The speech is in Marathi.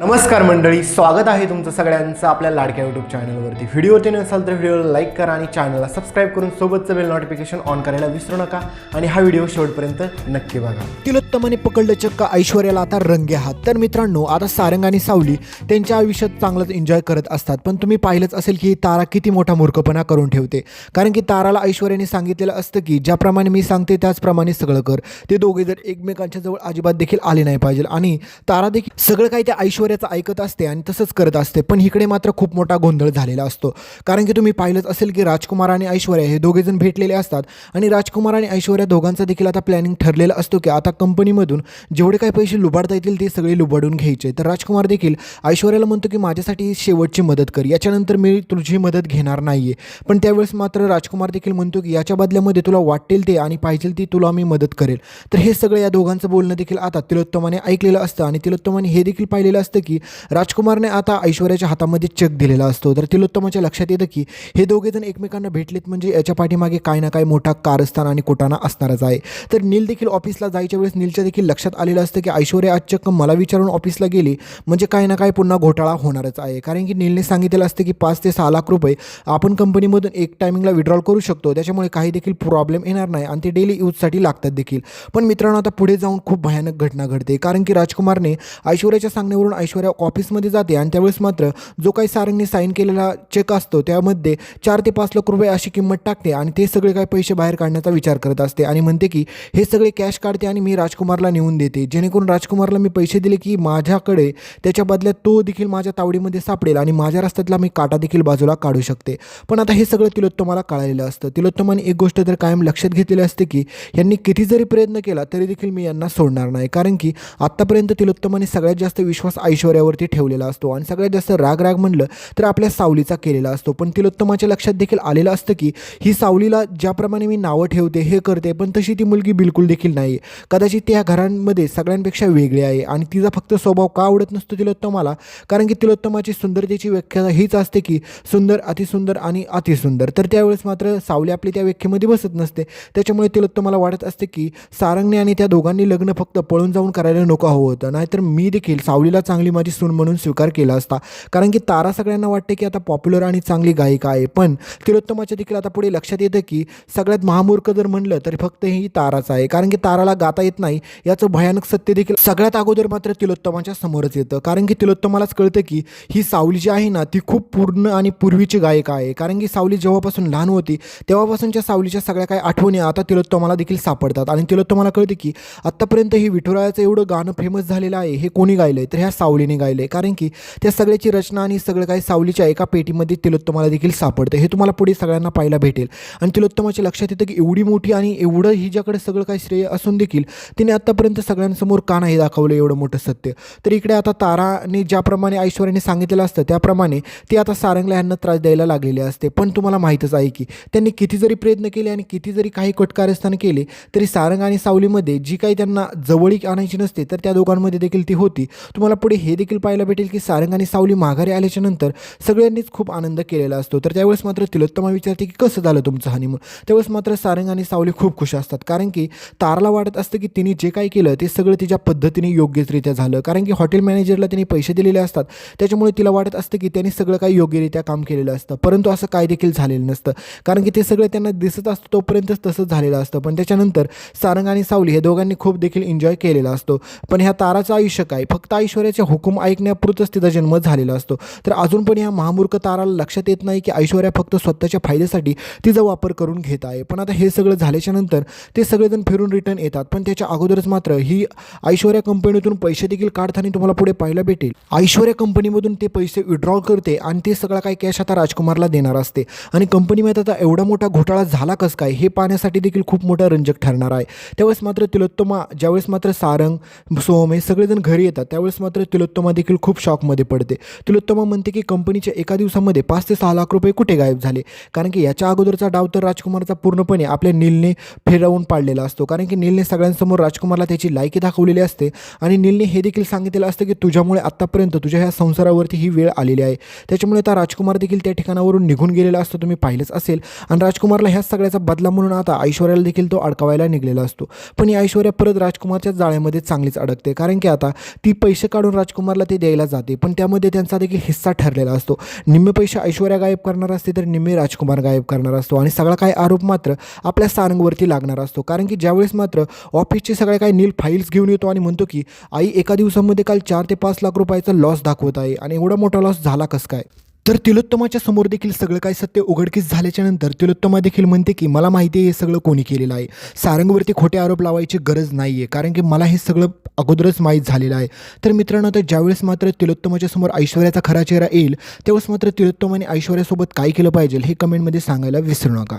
नमस्कार मंडळी स्वागत आहे तुमचं सगळ्यांचं आपल्या लाडक्या यूट्यूब चॅनलवरती व्हिडिओ ते नसाल तर व्हिडिओला लाईक करा आणि चॅनलला सबस्क्राईब करून सोबतचं बेल नोटिफिकेशन ऑन करायला विसरू नका आणि हा व्हिडिओ शेवटपर्यंत नक्की बघा. तिलोत्तमाने पकडलं चक्क ऐश्वर्याला आता रंगे हात. तर मित्रांनो आता सारंग आणि सावली त्यांच्या आयुष्यात चांगलंच एन्जॉय करत असतात. पण तुम्ही पाहिलंच असेल की तारा किती मोठा मूर्खपणा करून ठेवते. कारण की ताराला ऐश्वर्याने सांगितलेलं असतं की ज्याप्रमाणे मी सांगते त्याचप्रमाणे सगळं कर. ते दोघे जर एकमेकांच्या जवळ अजिबात देखील आले नाही पाहिजे. आणि तारा देखील सगळं काही त्या बरेच ऐकत असते आणि तसंच करत असते. पण इकडे मात्र खूप मोठा गोंधळ झालेला असतो. कारण की तुम्ही पाहिलंच असेल की राजकुमार आणि ऐश्वर्या हे दोघेजण भेटलेले असतात. आणि राजकुमार आणि ऐश्वर्या दोघांचा देखील आता प्लॅनिंग ठरलेला असतो की आता कंपनीमधून जेवढे काही पैसे लुबाडता येतील ते सगळे लुबाडून घ्यायचे. तर राजकुमार देखील ऐश्वर्याला म्हणतो की माझ्यासाठी शेवटची मदत कर. याच्यानंतर मी तुझी मदत घेणार नाही आहे पण त्यावेळेस मात्र राजकुमार देखील म्हणतो की याच्या बदल्यामध्ये तुला वाटेल ते आणि पाहिजे ती तुला मी मदत करेल. तर हे सगळं या दोघांचं बोलणं देखील आता तिलोत्तमाने ऐकलेलं असतं आणि तिलोत्तमाने हे देखील पाहिलेलं असतं की राजकुमारने आता ऐश्वर्याच्या हातामध्ये चेक दिलेला असतो. तर तिलोत्तमाच्या लक्षात येतं की हे दोघे जण एकमेकांना भेटलेत म्हणजे याच्या पाठीमागे काय ना काय मोठा कारस्थान आणि कुटाणा असणारच आहे. तर नील देखील ऑफिसला जायच्या वेळेस नीलच्या देखील लक्षात आलेलं असतं की ऐश्वर्या आज चक्क मला विचारून ऑफिसला गेली म्हणजे काय ना काय पुन्हा घोटाळा होणारच आहे. कारण की नीलने सांगितलेलं असतं की पाच ते सहा लाख रुपये आपण कंपनीमधून एक टायमिंगला विड्रॉल करू शकतो. त्याच्यामुळे काही देखील प्रॉब्लेम येणार नाही आणि ते डेली यूजसाठी लागतात देखील. पण मित्रांनो आता पुढे जाऊन खूप भयानक घटना घडते. कारण की राजकुमारने ऐश्वर्याच्या सांगण्यावरून ऐश्वर्या ऑफिसमध्ये जाते आणि त्यावेळेस मात्र जो काही सारंगने साईन केलेला चेक असतो त्यामध्ये चार ते पाच लाख रुपये अशी किंमत टाकते आणि ते सगळे काही पैसे बाहेर काढण्याचा विचार करत असते आणि म्हणते की हे सगळे कॅश काढते आणि मी राजकुमारला नेऊन देते. जेणेकरून राजकुमारला मी पैसे दिले की माझ्याकडे त्याच्या बदल्यात तो देखील माझ्या तावडीमध्ये सापडेल आणि माझ्या रस्त्यातला मी काटा देखील बाजूला काढू शकते. पण आता हे सगळं तिलोत्तमाला कळालेलं असतं. तिलोत्तमाने एक गोष्ट तर कायम लक्षात घेतलेली असते की यांनी किती जरी प्रयत्न केला तरी देखील मी यांना सोडणार नाही. कारण की आत्तापर्यंत तिलोत्तमाने सगळ्यात जास्त विश्वास ऐश्वर्यावरती ठेवलेला असतो. आणि सगळ्यात जास्त राग राग म्हणलं तर आपल्या सावलीचा केलेला असतो. पण तिलोत्तमाच्या लक्षात देखील आलेलं असतं की ही सावलीला ज्याप्रमाणे मी नावं ठेवते हे करते पण तशी ती मुलगी बिलकुल देखील नाही आहे कदाचित त्या घरांमध्ये सगळ्यांपेक्षा वेगळी आहे आणि तिचा फक्त स्वभाव का आवडत नसतो तिलोत्तमाला? कारण की तिलोत्तमाची सुंदरतेची व्याख्या हीच असते की सुंदर अतिसुंदर आणि अतिसुंदर. तर त्यावेळेस मात्र सावली आपली त्या व्याख्येमध्ये बसत नसते. त्याच्यामुळे तिलोत्तमाला वाटत असते की सारंगने आणि त्या दोघांनी लग्न फक्त पळून जाऊन करायला नको हवं होतं. नाहीतर मी देखील सावलीला चांगली माझी सून म्हणून स्वीकार केला असता. कारण की तारा सगळ्यांना वाटते की आता पॉप्युलर आणि चांगली गायिका आहे. पण तिलोत्तमाच्या देखील आता पुढे लक्षात येतं की सगळ्यात महामूर्ख जर म्हणलं तर फक्त ही ताराच आहे. कारण की ताराला गाता येत नाही याचं भयानक सत्य देखील सगळ्यात अगोदर मात्र तिलोत्तमाच्या समोरच येतं. कारण की तिलोत्तमालाच कळतं की ही सावली जी आहे ना ती खूप पूर्ण आणि पूर्वीची गायिका आहे. कारण की सावली जेव्हापासून लहान होती तेव्हापासूनच्या सावलीच्या सगळ्या काही आठवणी आता तिलोत्तमाला देखील सापडतात. आणि तिलोत्तमाला कळते की आत्तापर्यंत ही विठुरायाचं एवढं गाणं फेमस झालेलं आहे हे कोणी गायलं आहे तर ह्या सावलीने गायलं आहे कारण की त्या सगळ्याची रचना आणि सगळं काही सावलीच्या एका पेटीमध्ये तिलोत्तमाला देखील सापडतं. हे तुम्हाला पुढे सगळ्यांना पाहायला भेटेल. आणि तिलोत्तमाच्या लक्षात येतं की एवढी मोठी आणि एवढं हिच्याकडे सगळं काही श्रेय असून देखील तिने आत्तापर्यंत सगळ्यांसमोर का नाही दाखवलं एवढं मोठं सत्य? तर इकडे आता ताराने ज्याप्रमाणे ऐश्वर्याने सांगितलेलं असतं त्याप्रमाणे ती आता सारंगला यांना त्रास द्यायला लागलेली असते. पण तुम्हाला माहीतच आहे की त्यांनी किती जरी प्रयत्न केले आणि किती जरी काही कटकारस्थान केले तरी सारंग आणि सावलीमध्ये जी काही त्यांना जवळीक आणायची नसते तर त्या दोघांमध्ये देखील ती होती. तुम्हाला पुढे हे देखील पाहायला भेटेल की सारंग आणि सावली माघारी आल्याच्यानंतर सगळ्यांनीच खूप आनंद केलेला असतो. तर त्यावेळेस मात्र तिलोत्तमा विचारते की कसं झालं तुमचं हनीमून त्यावेळेस मात्र सारंग आणि सावली खूप खुश असतात. कारण की ताराला वाटत असतं की तिने जे काही केलं ते सगळं तिच्या पद्धतीने योग्यरित्या झालं. कारण की हॉटेल मॅनेजरला त्यांनी पैसे दिलेले असतात. त्याच्यामुळे तिला वाटत असतं की त्यांनी सगळं काही योग्यरित्या काम केलेलं असतं. परंतु असं काय देखील झालेलं नसतं. कारण की ते सगळं त्यांना दिसत असतं तोपर्यंतच तसंच झालेलं असतं. पण त्याच्यानंतर सारंग आणि सावली हे दोघांनी खूप देखील एन्जॉय केलेला असतो. पण ह्या ताराचं आयुष्य काय? फक्त ऐश्वर्याचे हुकूम ऐकण्यापुरतच तिचा जन्म झालेला असतो. तर अजून पण ह्या महामूर्ख ताराला लक्षात येत नाही की ऐश्वर्या फक्त स्वतःच्या फायद्यासाठी तिचा वापर करून घेत आहे. पण आता हे सगळं झाल्याच्यानंतर ते सगळेजण फिरून रिटर्न येतात. पण त्याच्या अगोदरच मात्र ही ऐश्वर्या कंपनीतून पैसे देखील काढताना तुम्हाला पुढे पाहायला भेटेल. ऐश्वर्या कंपनीमधून ते पैसे विड्रॉल करते आणि ते सगळं काय कॅश आता राजकुमारला देणार असते. आणि कंपनीमध्ये आता एवढा मोठा घोटाळा झाला कसं काय? हे पाहण्यासाठी देखील खूप मोठा रंजक ठरणार आहे. त्यावेळेस मात्र तिलोत्तमा ज्यावेळेस मात्र सारंग सोम हे सगळेजण घरी येतात. त्यावेळेस मात्र तिलोत्तमा देखील खूप शॉकमध्ये पडते. तिलोत्तमा म्हणते की कंपनीच्या एका दिवसामध्ये पाच ते सहा लाख रुपये कुठे गायब झाले? कारण की याच्या अगोदरचा डाव तर राजकुमारचा पूर्णपणे आपल्या नीलने फिरवून पाडलेला असतो. कारण की नीलने सगळ्यांसमोर राजकुमारला त्याची लायकी दाखवलेली असते आणि नीलने हे देखील सांगितलेलं असतं की तुझ्यामुळे आत्तापर्यंत तुझ्या ह्या संसारावरती ही वेळ आलेली आहे. त्याच्यामुळे आता राजकुमार देखील त्या ठिकाणावरून निघून गेलेला असतो. तुम्ही पाहिलंच असेल. आणि राजकुमारला ह्याच सगळ्याचा बदला म्हणून आता ऐश्वर्याला देखील तो अडकवायला निघलेला असतो. पण ही ऐश्वर्या परत राजकुमारच्या जाळ्यामध्ये चांगलीच अडकते. कारण की आता ती पैसे काढून राज राजकुमारला ते द्यायला जाते. पण त्यामध्ये त्यांचा देखील हिस्सा ठरलेला असतो. निम्मे पैसे ऐश्वर्या गायब करणार असते तर निम्मे राजकुमार गायब करणार असतो. आणि सगळा काही आरोप मात्र आपल्या सारंगवरती लागणार असतो. कारण की ज्यावेळेस मात्र ऑफिसचे सगळे काही नील फाईल्स घेऊन येतो आणि म्हणतो की आई एका दिवसामध्ये काल चार ते पाच लाख रुपयाचा लॉस दाखवत आहे आणि एवढा मोठा लॉस झाला कसं काय? तर तिलोत्तमाच्या समोर देखील सगळं काही सत्य उघडकीस झाल्याच्यानंतर तिलोत्तमा देखील म्हणते की मला माहिती आहे हे सगळं कोणी केलेलं आहे. सारंगवरती खोटे आरोप लावायची गरज नाही आहे कारण की मला हे सगळं अगोदरच माहीत झालेलं आहे. तर मित्रांनो तर ज्यावेळेस मात्र तिलोत्तमाच्या समोर ऐश्वर्याचा खरा चेहरा येईल त्यावेळेस मात्र तिलोत्तमाने ऐश्वर्यासोबत काय केलं पाहिजे हे कमेंटमध्ये सांगायला विसरू नका.